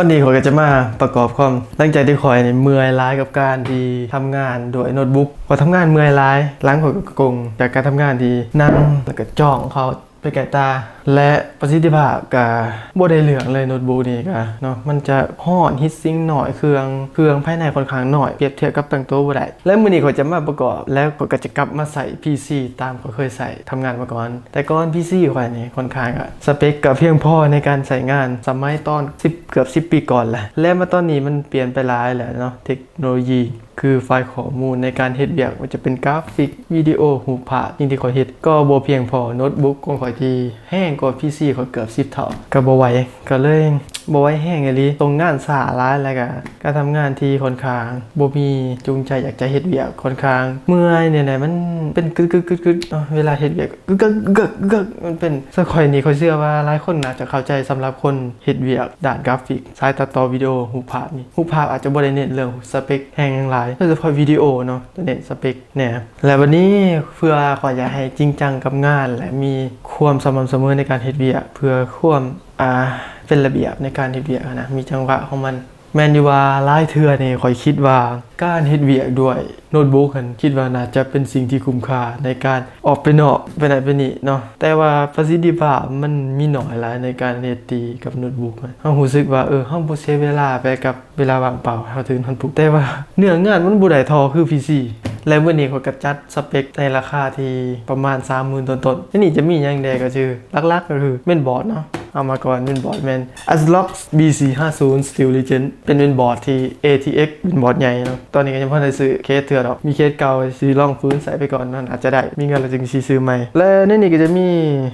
วันนี้ขอยก็จะมาประกอบความหลังใจที่คอยเนี่ยเมื่อยล้ายกับการที่ทำงานโดยโน้ตบุ๊กพอทำงานเมื่อยล้ายล้างขอยก็กงจากการทำงานที่นั่งแล้วก็จ้องเขาไปแก่ตา และประสิทธิภาพกับบ่ได้เหลืองเลยโน้ตบุ๊กนี่ก็เนาะมันจะห่อนฮิตซิงหน่อยเครื่องเครื่องภายในค่อนข้างหน่อยเปรียบเทียบกับตั้งโต๊ะบ่ได้และมือนี้ผมจะมาประกอบแล้วก็จะกลับมาใส่ PC ตามเขาเคยใส่ทำงานมาก่อน แต่ก่อน PC ข่อยนี่ค่อนข้างอะสเปคก็เพียงพอในการใช้งานสมัยตอน 10 เกือบ 10 ปีก่อนแหละและมาตอนนี้มันเปลี่ยนไปหลายแล้วเนาะเทคโนโลยีคือไฟล์ข้อมูลในการเฮ็ดเวียกว่าจะเป็นกราฟิกวิดีโอหูภาพยิ่งที่ขอเฮ็ดก็บ่เพียงพอโน้ตบุ๊กของข่อยที่แห้งกว่า PC ข่อยเกือบสิบเท่าก็บ่ไหวก็เลย บ่ไหวแห้งอีหลีตรงงานสาหลายแล้วก็การทำงานที่ค่อนข้างบ่มีจูงใจอยากจะเฮ็ดเวียกค่อนข้าง เมื่อยเนี่ยแหละมันเป็นกึกกึกกึกๆๆเวลาเฮ็ดเวียกกึกกึกกึกกึกมันเป็นสักอยนี่ข่อยเชื่อว่าหลายคนน่าจะเข้าใจสำหรับคนเฮ็ดเวียกด้านกราฟิกสายตัดต่อวิดีโอหูภาพนี่หูภาพอาจจะบ่ได้เน้นเรื่องสเปคแห้งหลายโดยเฉพาะวิดีโอเนาะตัวเน้นสเปคเนี่ยและวันนี้เพื่อขออยากให้จริงจังกับงาน และมีความสม่ำเสมอในการเฮ็ดเวียกเพื่อความอ่า เป็นระเบียบในการเฮ็ดเวียกนะมีจังหวะของมันแมนยูว่าหลายเทื่อนี่ข่อยคิดว่าการเฮ็ดเวียกด้วยโน้ตบุ๊กันคิดว่าน่าจะเป็นสิ่งที่คุ้มค่าในการออกไปนอกไปไหนไปนี่เนาะแต่ว่าประสิทธิภาพมันมีน้อยหลายในการเฮ็ดตีกับโน้ตบุ๊กมันเฮารู้สึกว่าเออเฮาบ่เสียเวลาไปกับเวลาว่างเปล่าเฮาถึงทันปุ๊บแต่ว่าเนื้องานมันบ่ได้ทอคือ PC และเมื่อนี้เขาก็จัดสเปคในราคาที่ประมาณ 30,000ต้นๆและนี่จะมีอย่างใดก็คือหลักๆก็คือเมนบอร์ดเนาะ เอามาก่อนเป็นบอร์ดแมน ASRock BC50 Steel Legend เป็นเป็นบอร์ดที่ ATX เป็นบอร์ดใหญ่เนาะตอนนี้ก็ยังเพิ่งได้ซื้อเคสเถื่อดอกมีเคสเก่าซื้อลองฟื้นใส่ไปก่อนนั่นอาจจะได้ มีเงินเราจึงซื้อใหม่ และในนี้ก็จะมี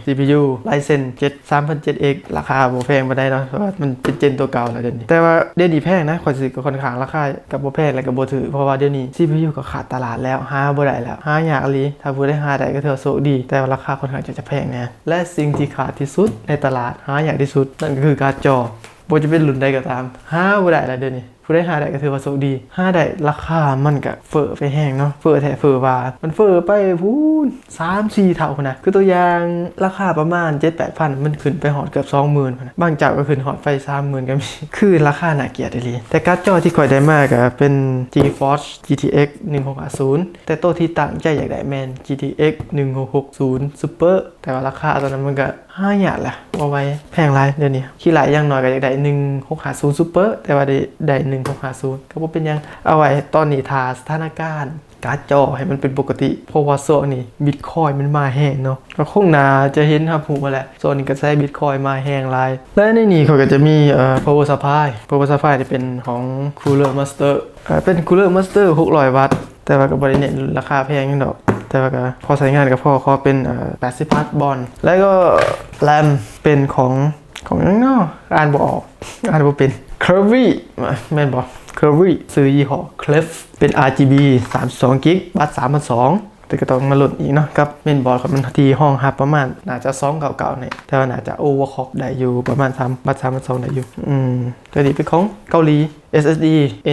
CPU Ryzen 7 3007X ราคาบ่แพงมาได้เนาะเพราะว่ามันเป็นเจนตัวเก่าแล้วเดี๋ยวนี้แต่ว่าเดี๋ยวนี้แพงนะข่อยซื้อก็ค่อนข้างราคากับบ่แพงและกับบ่ถือเพราะว่าเดี๋ยวนี้ CPU ก็ขาดตลาดแล้วหาบ่ได้แล้วหาอยากอีหลีถ้าผู้ได้หาได้ก็เถือว่าโชคดี แต่ว่าราคาค่อนข้างจะจะแพงแน่และสิ่งที่ขาดที่สุดในตลาดหาอยากที่สุด นั่นก็คือการ์ดจอบ่จะเป็นรุ่นใดก็ตามหาบ่ได้แล้วเดี๋ยวนี้ผู้ได้หาได้ก็ถือว่าโชคดีหาได้ราคามันก็เฟ้อไปแห้งเนาะเฟ้อแท้เฟ้อว่ามันเฟ้อไปพูน3 4เท่าพุ่นนะคือตัวอย่างราคาประมาณ7 8พันมันขึ้นไปหอดเกือบ20,000พุ่นนะบางเจ้าก็ขึ้นหอดไฟ30,000ก็มีคือราคาหนาเกียดอีหลีแต่การ์ดจอที่ข่อยได้มาก็เป็น GeForce GTX 1650 แต่ตัวที่ตั้งใจอยากได้แมน GTX 1660 Super แต่ว่าราคาตอนนั้นมันก็ห้าหยาดแหละเอาไว้แพงไรเดี๋ยวนี้ขี้หลายอย่างน้อยก็อยากได้1650 Super แต่ว่าได้ได้1650ก็บ่เป็นยังเอาไว้ตอนนี้ทาสถานการณ์การ์ดจอให้มันเป็นปกติเพราะว่าโซนี่บิตคอยมันมาแห้งเนาะก็คงนาจะเห็นครับผมว่าแหละโซนนี้ก็ใช้บิตคอยมาแห้งลาย และในนี้เขาก็จะมีเอ่อ power supply power supply ที่เป็นของ cooler master เอ่อเป็น cooler master 600 วัตต์ แต่ว่าก็บริเน้นราคาแพงยังดอกแต่ว่าก็พอใช้งานกับพ่อขอเป็นเอ่อ80พัทบอลแล้วก็แรมเป็นของของยังเนาะอ่านบ่ออก อ่านบ่เป็น Curvy แม่นบ่ Curvy ซื้อยี่ห้อ Clef เป็น RGB 32 g b บัตร3,200แต่ก็ต้องมาหลุดอีกเนาะกับเมนบอร์ดของมันทีห้องฮับประมาณ น่าจะ2เก่าๆเนี่ยแต่ว่าน่าจะโอเวอร์คอกได้อยู่ประมาณ3บัตร3,200ได้อยู่อืมตัวนี้เป็นของเกาหลี SSD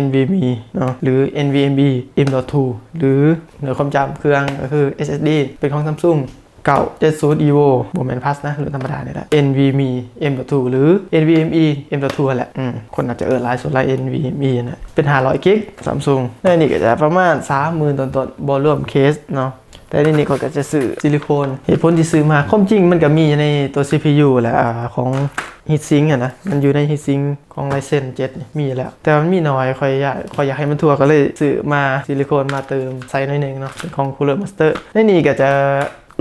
NVMe เนาะหรือ NVMe M.2 หรือเหนือความจำเครื่องก็คือ SSD เป็นของ Samsung เก่า70 evo โมเมนต์พัสนะหรือธรรมดาเนี่ยแหละ NVMe M.2 หรือ NVMe M.2 แหละอืมคนอาจจะเออไลน์ส่วนไลน์ NVMe นะเป็น 500 กิกซัมซุงในนี่ก็จะประมาณ 30,000ต้นๆบอลรวมเคสเนาะแต่ในนี้ก็จะซื้อซิลิโคนเหตุผลที่ซื้อมาความจริงมันก็มีในตัว CPU แหละของ Heatsink อะนะ มันอยู่ใน Heatsink ของ Ryzen 7นี่มีแล้ว แต่มันมีน้อยคอยอยากคอยอยากให้มันทั่วก็เลยซื้อมาซิลิโคนมาเติมใส่หน่อยนึงเนาะเป็นของ Cooler Master ในนี้ก็จะ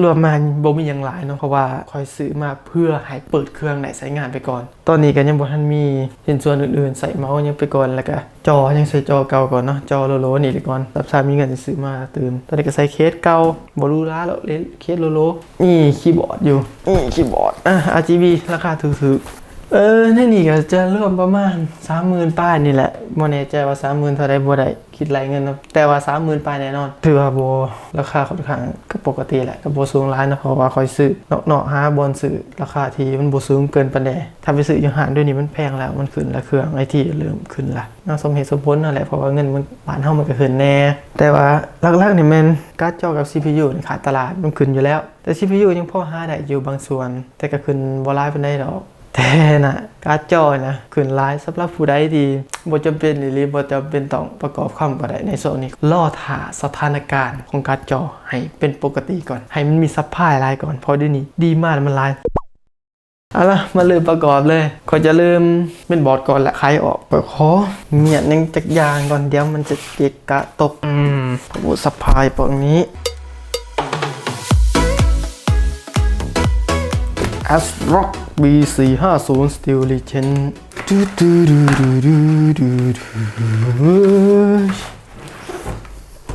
รวมมาบ่มีหยังหลายเนาะเพราะว่าคอยซื้อมาเพื่อให้เปิดเครื่องไหนใช้งานไปก่อน ตอนนี้ก็ยังบ่ทันมีชิ้นส่วนอื่นๆ ใส่เมาส์ยังไปก่อนแล้วก็จอยังใส่จอเก่าก่อนเนาะจอโลโลนี่ไปก่อนรับทราบมีเงินจะซื้อมาเติมตอนนี้ก็ใส่เคสเก่าบ่รู้ล้าแล้วเลยเคสโลโลนี่คีย์บอร์ดอยู่นี่คีย์บอร์ดอะ RGB ราคาถูกๆ เออในนี่ก็จะเริ่มประมาณ30,000ป้ายนี่แหละบ่แน่ใจว่า30,000เท่าใดบ่ได้คิดไรเงินนะแต่ว่า30,000ป้ายแน่นอน ถือว่าบ่ราคาค่อนข้างก็ปกติแหละก็บ่สูงหลายนะเพราะว่าคอยซื้อเนาะๆหาบอนซื้อราคาที่มันบ่สูงเกินปานใดถ้าไปซื้อยู่ห้างด้วยนี่มันแพงแล้วมันขึ้นล้วเครื่องไอทีเริ่มขึ้นละน่าสมเหตุสมผลนั่นแหละเพราะว่าเงินมันบานเฮามันก็ขึ้นแน่ แต่ว่าหลักๆนี่ม่นการ์ดจอกับ CPU นี่ขาดตลาดมันขึ้นอยู่แล้ว แต่ CPU ยังพอหาได้อยู่บางส่วน แต่ก็ขึ้นบ่หลายปานใดดอก แต่นะการ์ดจอนะขึ้นไลน์สำหรับผู้ใดที่บ่จำเป็นหรือบ่จำเป็นต้องประกอบความบ่ได้ในโซนนี้ล่อถาสถานการณ์ของการ์ดจอให้เป็นปกติก่อน ให้มันมีซัพพลายไลน์ก่อนเพราะเดี๋ยวนี้ดีมากมันไลน์เอาละมาเริ่มประกอบเลยขอจะเริ่มเป็นบอร์ดก่อนแหละใครออกก็ขอเมียดยังจักอยางก่อนเดี๋ยวมันจะเกะกะตกอืมโอ้สะพายปองนี้ a s Rock B450 Steel Legend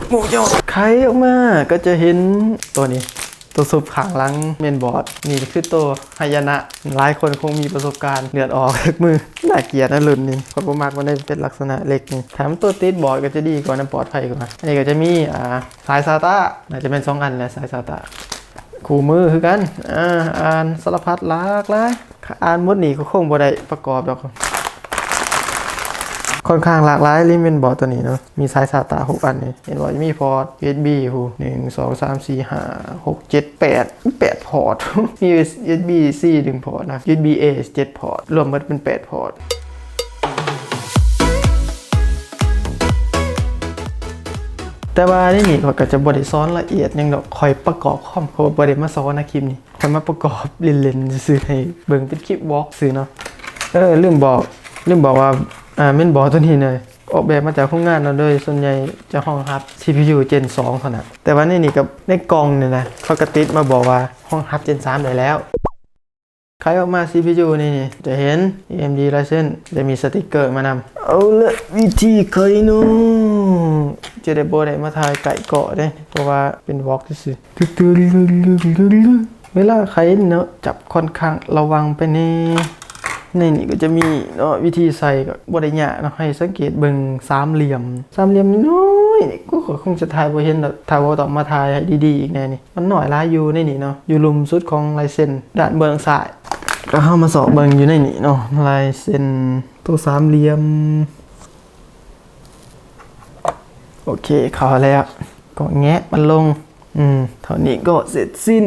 หมูยอไขออกมา ก็จะเห็นตัวนี้ ตัวซุปขางลังเมนบอร์ด นี่คือตัวหายนะ หลายคนคงมีประสบการณ์เลือดออกจากมือ น่าเกลียดนะรุ่นนี้คนประมากมันได้เป็นลักษณะเล็กนี่แถมตัวติดบอร์ดก็จะดีกว่านะปลอดภัยกว่า อันนี้ก็จะมีอ่าสายซาตาน่าจะเป็นสองอันแหละสายซาตา คู่มือคือกัน อ่า อ่านสารพัดหลากหลายอ่านหมดนี่ก็คงบ่ได้ประกอบดอก ค่อนข้างหลากหลายลิมเมนบอร์ดตัวนี้เนาะ มีสายสาตาหกอันนี่ เห็นว่ามีพอร์ต USB หูหนึ่งสองสามสี่ห้าหกเจ็ดแปดแปดพอร์ต มี USB C หนึ่งพอร์ตนะ USB A เจ็ดพอร์ต รวมหมดเป็นแปดพอร์ต แต่ว่านี่นี่เขาก็จะบริซ้อนละเอียดยังดอกคอยประกอบคอมเขาบริมาซ้อนนะคลิปนี้คอยมาประกอบเล่นๆซื้อให้เบิ่งเป็นคลิปวอล์กซื้อเนาะเออลืมบอกลืมบอกว่าอ่าเม่นบอตัวนี้เลยออกแบบมาจากโครงงานเราโดยส่วนใหญ่จะห้องฮับ CPU Gen 2เท่านั้นแต่ว่านี่นี่กับในกล่องเนี่ยนะเขาก็ติดมาบอกว่าห้องฮับ Gen 3ได้แล้ว ครออกมา CPU นี่นี่จะเห็น AMD Ryzen จะมีสติกเกอร์มานำเอาละวิธีเคยนูจะได้โบได้มาถ่ายไก่เกาะได้เพราะว่าเป็นวอล์กที่สุดเวลาใครเนาะจับค่อนข้างระวังไปในในนี่ก็จะมีเนาะวิธีใส่ก็บ่ได้ยากเนาะให้สังเกตเบิ่งสามเหลี่ยม สามเหลี่ยมน้อยนี่กูก็คงจะถ่ายบ่เห็นดอกถ้าว่าต้องมาถ่ายให้ดีๆอีกแน่นี่มันหน่อยหลายอยู่ในนี่เนาะอยู่ลุมสุดของลายเส้นด้านเบื้องซ้าย ก็เข้ามาสอบเบิงอยู่ในนี้เนาะลายเส้นตัวสามเหลี่ยม โอเคเข้าแล้ว ก็แงะมันลง อืมเท่านี้ก็เสร็จสิ้น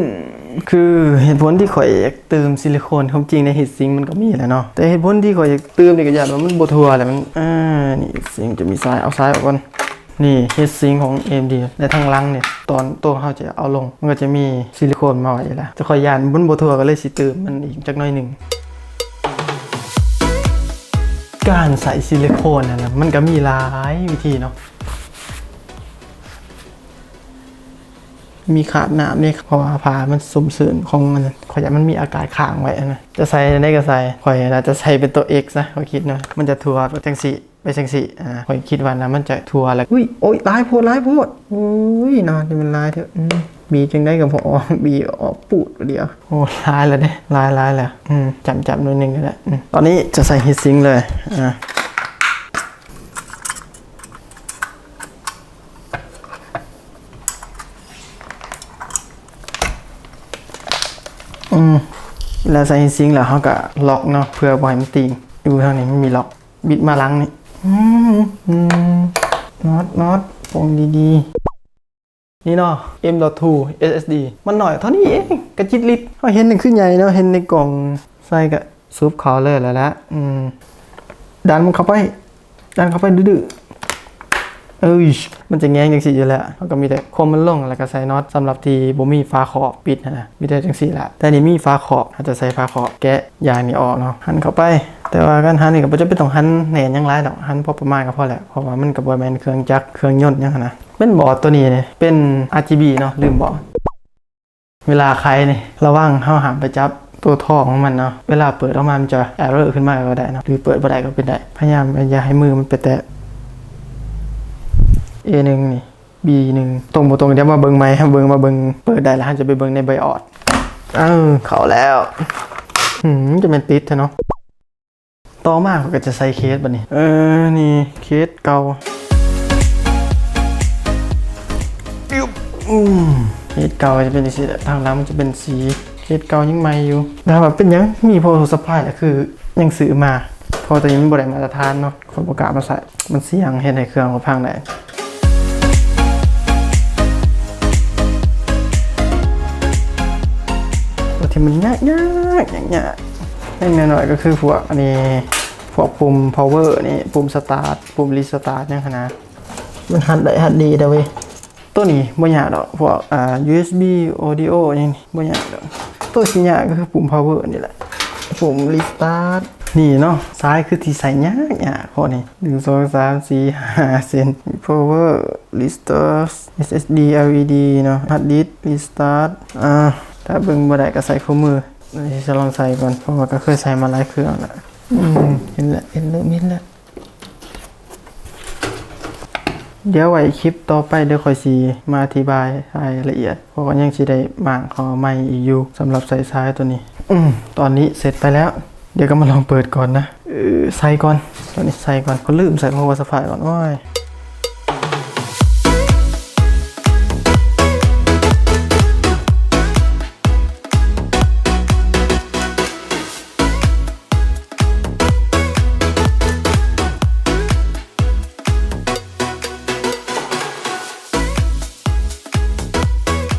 คือเหตุผลที่ข่อยอยากเติมซิลิโคนความจริงในฮีทซิงค์มันก็มีแหล้วเนาะแต่เหตุผลที่ข่อยอยากเติมนี่ก็อย่างว่ามันบ่ทัวแหละมันอ่านี่ซิงค์จะมีซ้ายเอาซ้ายออกก่อน นี่ฮีทซิงของ AMD ในทางลังเนี่ย ตอนตัวเขาจะเอาลง มันก็จะมีซิลิโคนมาไว้แล้วจะคอยยานบนโบทัวก็เลยสิเติมมันอีกจักน่อยหนึ่งการใส่ซิลิโคนนะมันก็มีหลายวิธีเนาะมีขาบน้ำนี่เพราะว่าผ้ามันสุ่มสื่นของมันขอยอยามันมีอากาศค้างไว้นะจะใส่ได้ก็ใส่ขอยน่าจะใส่เป็นตัว X นะขอคิดนะมันจะทัวร์จังสี ไปจังสีอ่าขอยคิดว่านะมันจะทัวร์แล้วอุ้ยโอ้ยลายโพดลายโพดอุ้ยนอนจะเป็นลายเถอะบีจึงได้กับพอบีออกปูดเดียวโอ้ลายแล้วเนี่ยลายลายแล้วอืมจำจำหน่อยหนึ่งก็ได้อืมตอนนี้จะใส่ฮิตซิงเลยอ่าอืมแล้วใส่ฮิตซิงแล้วเขาก็ล็อกเนาะเพื่อบ่ให้มันติงอยู่ทางนี้ไมันมีล็อกบิดมาหลังนี่ น็อตน็อตปงดีๆ นี่เนาะ M.2 SSD มันหน่อยเท่านี้เองกระจิตลิตเขาเห็นหนึ่งขึ้นใหญ่เนาะเห็นในกล่องใส่กับซุปคอเลยแล้วละอืมดันมันเข้าไป ดันเข้าไปดื้อเอ้ย มันจะแง้งจังสีอยู่แล้วเขาก็มีแต่คมมันลงแล้วก็ใส่น็อตสำหรับทีบ่มีฝาขอบปิดนะนะมีแต่จังสีแหละแต่นี่มีฝาขอบอาจจะใส่ฝาขอบแกะยางนี่ออกเนาะหันเข้าไป แต่ว่าการหันนี่ก็บ่จะเป็นต้องหันแหน่นยังไรดอกหันพอประมาณก็พอแหละเพราะว่ามันก็บ่แม่นเครื่องจักรเครื่องยนต์หยังหันนะเป็นบอร์ดตัวนี้เนี่ยเป็น RGB เนาะลืมบอกเวลาใครเนี่ยระวังเข้าหามไปจับตัวท่อของมันเนาะเวลาเปิดออกมามันจะ error ขึ้นมาก็ได้เนาะหรือเปิดบ่ได้ก็เป็นได้พยายามอย่าให้มือมันไปแตะ A หนึ่งนี่ B หนึ่งตรงบ่ตรงเดี๋ยวมาเบิ่งไหมเบิ่งมาเบิ่งเปิดได้แล้วจะไปเบิ่งในไบออดเออเข้าแล้วหืมจะเป็นติดเถอเนาะ ต่อมาเขาก็จะใส่เคสบัดนี้ เออ นี่เคสเก่าอิ๊บอืมเคสเก่าจะเป็นสีทางหลังมันจะเป็นสีเคสเก่ายังใหม่อยู่แต่ว่าเป็นหยังมีโพสปายแหละคือยังซื้อมา พอตอนนี้มันบริมาตรฐานเนาะคนประกล้าศมาใส่มันเสี่ยงเห็นในเครื่องเขาพังได้ตัวที่มันยากยากยากยาก เล็กน้อยๆก็คือพวกอันนี้พวกปุ่ม power นี่ปุ่ม start ปุ่ม restart เนี่ยนะมันหัดได้หัดดีเด้อเว้ยตัวนี้บ่ยากดอกพวกอ่า USB audio นี่บ่ยากดอกตัวสิยากก็คือปุ่ม power นี่แหละปุ่ม restart นี่เนาะซ้ายคือที่ใส่ยากยากพอนี่หนึ่งสองสามสี่ห้าเซน power restart SSD LED เนาะ hard disk restart อ่าถ้าเบิ่งบ่ได้ก็ใส่ข้อมือ จะลองใส่ก่อนเพราะว่าก็เคยใส่มาหลายเครื่องแล้วอืมเห็นแล้วเห็นแล้วเห็นแล้วเดี๋ยวไว้คลิปต่อไปเดี๋ยวค่อยสีมาอธิบายรายละเอียด เพราะว่ายังสิได้มางขอไม่อีกอยู่สำหรับใส่ซ้ายตัวนี้ อืมตอนนี้เสร็จไปแล้ว เดี๋ยวก็มาลองเปิดก่อนนะเออใส่ก่อนตอนนี้ใส่ก่อนก็ลืมใส่ power supply ก่อนโอ้ย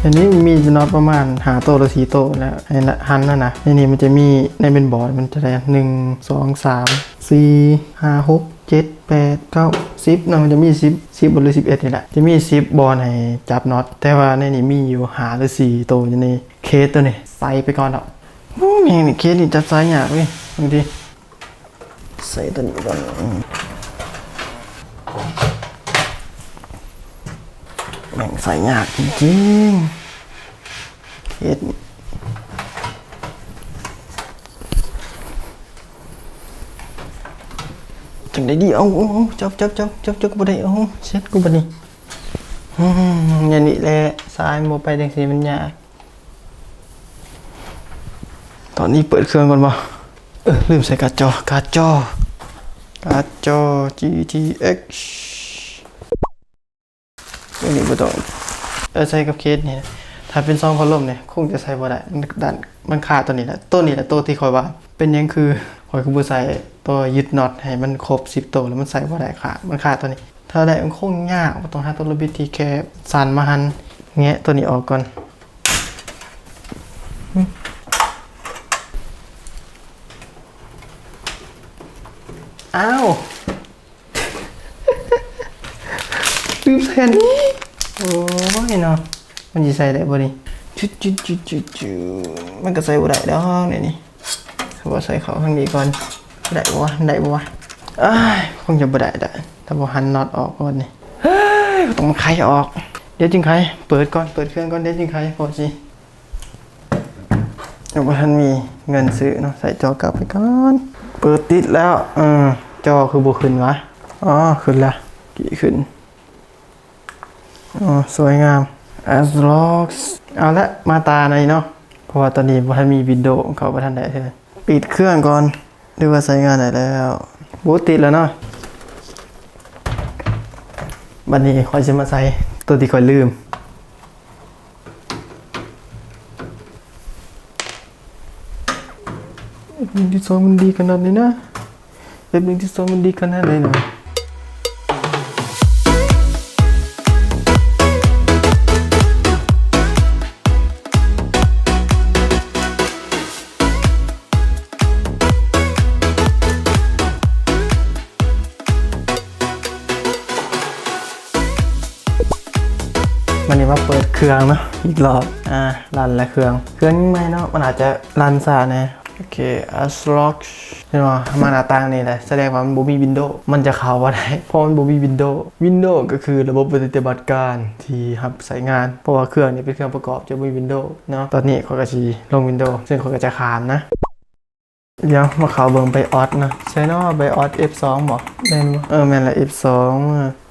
อันนี้มีน็อตประมาณหาโตหรือสีโตวแล้วไอ้ละหันนั่นนะในนี้มันจะมีในเป็นบอร์ดมันจะได้หนึ่งสองสามสี่ห้าหกเจ็ดแปดเก้าสิบนะมันจะมีสิบสิบหรือสิบเอ็ดนี่แหละจะมีสิบบอลให้จับน็อตแต่ว่าในนี้มีอยู่หาหรือสี่โตอยู่ในเคสตัวนี้ใส่ไปก่อนเนาะโอ้ม่งนี่เคสนี่จับสายากเว้ยบางทีใส่ตัวนี้ก่อนแม่งใส่ยากจริงๆ เคสนี่จังได้ดีเอาเอาเอาจับจับจับจับจับกูได้เอาเช็ดกูบ่นี่อืมย่างนี้แหละสายโมไปจังสีมันยากตอนนี้เปิดเครื่องก่อนบ่เออลืมใส่การ์ดจอการ์ดจอการ์ดจอ GTX ตัวนี้บ่ต้องเออใส่กับเคสนี่นะ ถ้าเป็นซองพัดลมเนี่ยคงจะใส่บ่ได้มันดันมันขาดตัวนี้แหละตัวนี้แหละตัวที่คอยว่า เป็นยังคือคอยคือบ่ใส่ตัวยึดน็อตให้มันครบ10ตัวแล้วมันใส่บ่ได้ขาดมันขาดตัวนี้ ถ้าได้มันคงยากต้องหาตัวระบิดที่แคบสันมาหันแงะตัวนี้ออกก่อนอ้าวลืมใส่อันนี้ มันจะใส่ได้บ่นี่จุดจุดจุดจุดจุดมันก็ใส่บ่ได้ดอกเนี่ยนี่ถ้าว่าใส่เขาข้างนี้ก่อนได้บ่วะได้บ่วะอ้ายคงจะบ่ได้ได้ถ้าบ่หันน็อตออกก่อนนี่เฮ้ยต้องมาไขออก เดี๋ยวจึงไขเปิดก่อนเปิดเครื่องก่อนเดี๋ยวจึงไขพอสิยังบ่ทันมีเงินซื้อเนาะใส่จอกลับไปก่อนเปิดติดแล้วอืมจอคือบ่ขึ้นวะอ๋อขึ้นแล้วกี่ขึ้นอ๋อสวยงาม as l o g เอาละมาตาในเนาะเพราะว่าตอนนี้บ่ทันมีวินโดว์เขาบ่ทันได้เลยปิดเครื่องก่อนดูว่าใช้งานได้แล้วบูตติดแล้วเนาะบัดนี้คอยจะมาใส่ตัวที่คอยลืมหนึ่งที่สองมันดีขนาดนี้นะ เว็บหนึ่งที่สองมันดีขนาดไหนเนาะ เครื่องเนาะอีกรอบอ่ารันและเครื่อง เครื่องยังไงเนาะมันอาจจะรันซาแน่โอเค Aslock เห็นไหมมันหน้าต่างนี่แหละ แสดงว่ามันบ่มีวินโดว์มันจะเข้าว่าได้เพราะมันบ่มีวินโดว์วินโดว์ก็คือระบบปฏิบัติการที่รับใช้งาน เพราะว่าเครื่องนี้เป็นเครื่องประกอบจะมีวินโดว์เนาะตอนนี้เขาก็จะลงวินโดว์ซึ่งเขาก็จะขามนะเดี๋ยวมาเขาเบิ่งไบออสนะใช่เนาะไบออส F2 บ่แม่นบ่เออแม่นละ F2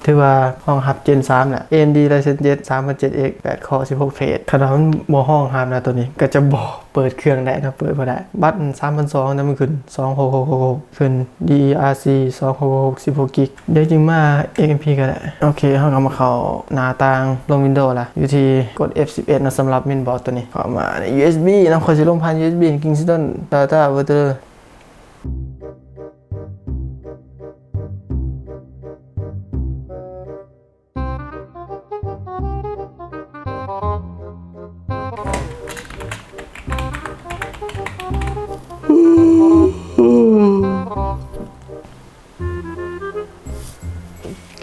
ถือว่าห้องฮับ Gen 3แหละ AMD Ryzen 7 3007X 8 core 16เทรดขนาดมันบ่ห้องฮับนะตัวนี้ก็จะบ่เปิดเครื่องได้นะเปิดบ่ได้ บัตร3,200แต่มันขึ้น 2666ขึ้น DRC 266 16กิกเดี๋ยวจึงมา AMP ก็ได้ โอเคเฮาก็มาเข้าหน้าต่างลง Windows ละอยู่ที่กด F11 นะสำหรับ Mainboard ตัวนี้เข้ามาใน USB นะขอยสิลงผ่าน USB Kingston Data Router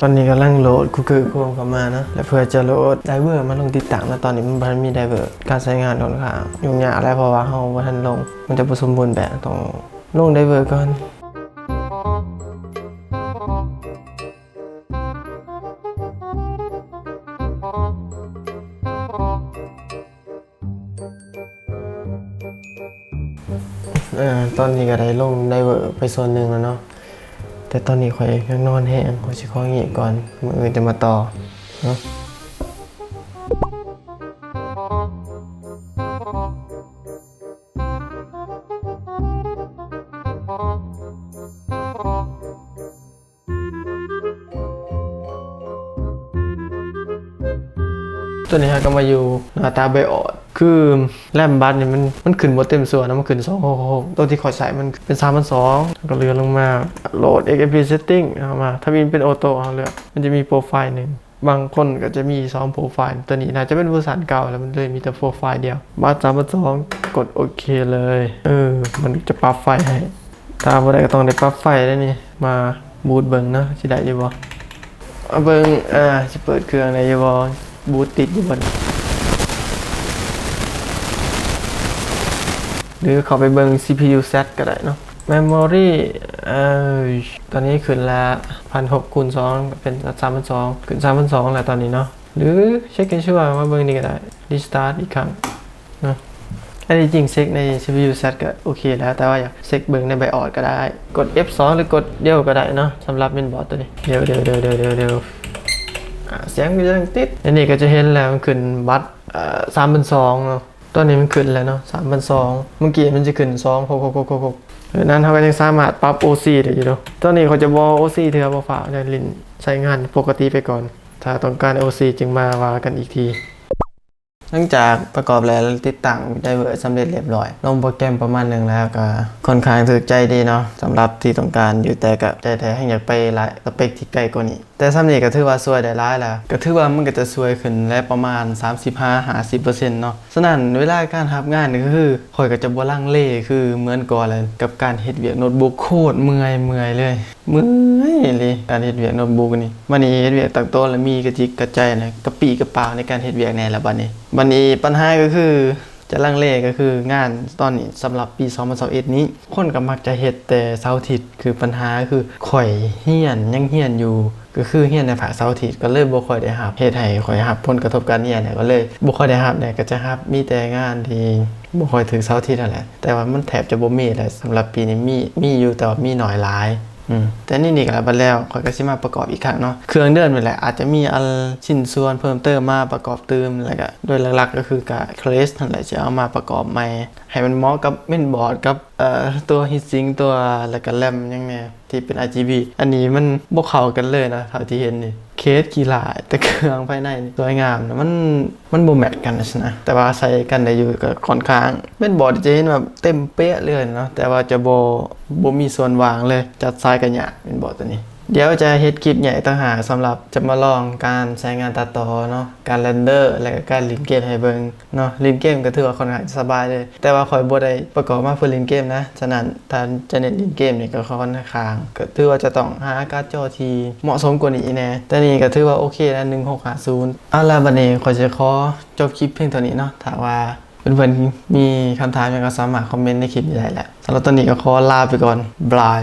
ตอนนี้กำลังโหลด Google Chrome เข้ามานะ และเพื่อจะโหลดไดเวอร์มาลงติดตั้งนะตอนนี้มันพันมีไดเวอร์การใช้งานค่อนข้างยุ่งยากอะไรเพราะว่าเฮาบ่ทันลง มันจะบ่สมบูรณ์แบบต้องลงไดเวอร์ก่อนตอนนี้ก็ได้ลงไดเวอร์ไปส่วนหนึ่งแล้วเนาะ แต่ตอนนี้ข่อยยังนอนแห้งข่อยสิของีบก่อนมื้ออื่นจะมาต่อเนาะตัวนี้ฮะก็มาอยู่หน้าตาไบออด คือแรมบัสเนี่ยมันมันขึ้นบ่เต็มส่วนนะมันขึ้น266ตัวที่ขอยใส่มันเป็น3,200ก็เลื่อนลงมาโหลด XMP setting เอามาถ้ามีเป็นออโต้เอาเลือกมันจะมีโปรไฟล์หนึ่งบางคนก็จะมี2โปรไฟล์ตัวนี้น่าจะเป็นเวอร์ชันเก่าแล้วมันเลยมีแต่โปรไฟล์เดียวบัส3,200กดโอเคเลยเออมันจะปรับไฟให้ถ้าบ่ได้ก็ต้องได้ปรับไฟได้นี่มาบูตเบิ่งนะสิได้อยู่บ่เอเบิ่งอ่าสิเปิดเครื่องได้อยู่บ่บูตติดอยู่บ่ หรือข้าไปเบิง CPU set ก็ได้เนาะ Memory เอ่อตอนนี้ขึ้นละ1,600คูณ2เป็น3,200ขึ้น3,200แล้วตอนนี้เนาะ หรือเช็คกันชัวร์ว่าเบิงนี่ก็ได้ Restart อีกครั้งเนาะอันนี้จริงเช็คใน CPU set ก็โอเคแล้ว แต่ว่าอยากเช็คเบิงใน BIOS ก็ได้ กด F2 หรือกดเดียวก็ได้เนาะสำหรับ mainboard ตัวนี้เดี๋ยวเดี๋ยวเดี๋ยวเดี๋ยวเดี๋ยวเดี๋ยวเสียงก็จะดังติดอันนี้ก็จะเห็นแล้วมันขึ้นบัตรเอ่อ3,200เนาะ ตอนนี้มันขึ้นแล้วเนาะสามพันสองเมื่อกี้มันจะขึ้นสองหกหกหกหกนั้นเขาก็ยังสามารถปรับ OC ได้อยู่เนาะตอนนี้เขาจะบอก OC เธอบ่ฝากจะลินใช้งานปกติไปก่อน ถ้าต้องการ OC จึงมาว่ากันอีกทีหลังจากประกอบแล้วติดตั้งได้เวอร์สำเร็จเรียบร้อย ลงโปรแกรมประมาณหนึ่งแล้วก็ค่อนข้างถึกใจดีเนาะสำหรับที่ต้องการอยู่แต่ก็ใจแท้ให้อยากไปหลายสเปคที่ใกล้กว่านี้แต่สำนี้ก็ถือว่าสวยได้ร้ายแล้ว ก็ถือว่ามันก็จะสวยขึ้นและประมาณ 35-50%เนาะฉะนั้นเวลาการทำงานก็คือข่อยก็จะบ่ลังเลคือเหมือนก่อนเลยกับการเฮ็ดเวียกโน้ตบุ๊กโคตรเมื่อยเมื่อยเลยเมื่อยเลยการเฮ็ดเวียกโน้ตบุ๊กนี่วันนี้เฮ็ดเวียกตั้งโต๊ะแล้วมีกระจิกกระใจนะกระปี้กระเป๋าในการเฮ็ดเวียกแน่ละบัดนี้บัดนี้ปัญหาก็คือจะลังเลก็คืองานตอนนี้สำหรับปี 2021นี้ คนก็มักจะเฮ็ดแต่เสาร์อาทิตย์คือปัญหาคือข่อยเฮียนยังเฮียนอยู่ ก็คือเฮียนในภาคเสาร์อาทิตย์ก็เลยบ่ค่อยได้รับเฮ็ดให้ข่อยรับผลกระทบการเรียนเนี่ยก็เลยบ่ค่อยได้รับเนี่ยก็จะรับมีแต่งานที่บ่ค่อยถึงเสาร์อาทิตย์นั่นแหละแต่ว่ามันแทบจะบ่มีแล้วสำหรับปีนี้มีมีอยู่แต่ว่ามีน้อยหลาย แต่นี่นี่ก็บัดแล้วข่อยก็สิมาประกอบอีกครั้งเนาะเครื่องเดินไปแหละอาจจะมีอันชิ้นส่วนเพิ่มเติมมาประกอบเติมแล้วก็โดยหลักๆก็คือกะเคลสนั่นแหละจะเอามาประกอบใหม่ ให้มันเหมาะกับเมนบอร์ดกับเอ่อตัวฮิตซิงตัวแล้วก็แรมยังไงที่เป็น RGB อันนี้มันบ่เข้ากันเลยนะเท่าที่เห็นนี่ สกีฬาแต่เครื่องภายในสวยงามนะมันมันบูมแมทกันนะนะแต่ว่าใส่กันได้อยู่ก็ค่อนข้างเมนบอร์ดจะเห็นแบบเต็มเป๊ะเลยเนาะแต่ว่าจะบ่บ่มีส่วนวางเลยจัดทรายกันยากเป็นบอร์ดตัวนี้ เดี๋ยวจะเฮ็ดคลิปใหญ่ต่างหากสำหรับจะมาลองการใช้งานตัดต่อเนาะการเรนเดอร์และก็การลินเกมให้เบิงเนาะลินเกมก็ถือว่าค่อนข้างสบายเลย แต่ว่าคอยบ่ได้ประกอบมาเพื่อลินเกมนะฉะนั้นถ้าจะเน้นลินเกมนี่ก็ค่อนข้างก็ถือว่าจะต้องหาการ์ดจอที่เหมาะสมกว่านี้แน่แต่นี่ก็ถือว่าโอเคแล้ว1650เอาล่ะบัดนี้ขอจะขอจบคลิปเพียงเท่านี้เนาะถ้าว่าเพื่อนๆมีคำถามยังก็สามารถคอมเมนต์ในคลิปนี้ได้แหละสำหรับตอนนี้ก็ขอลาไปก่อนบาย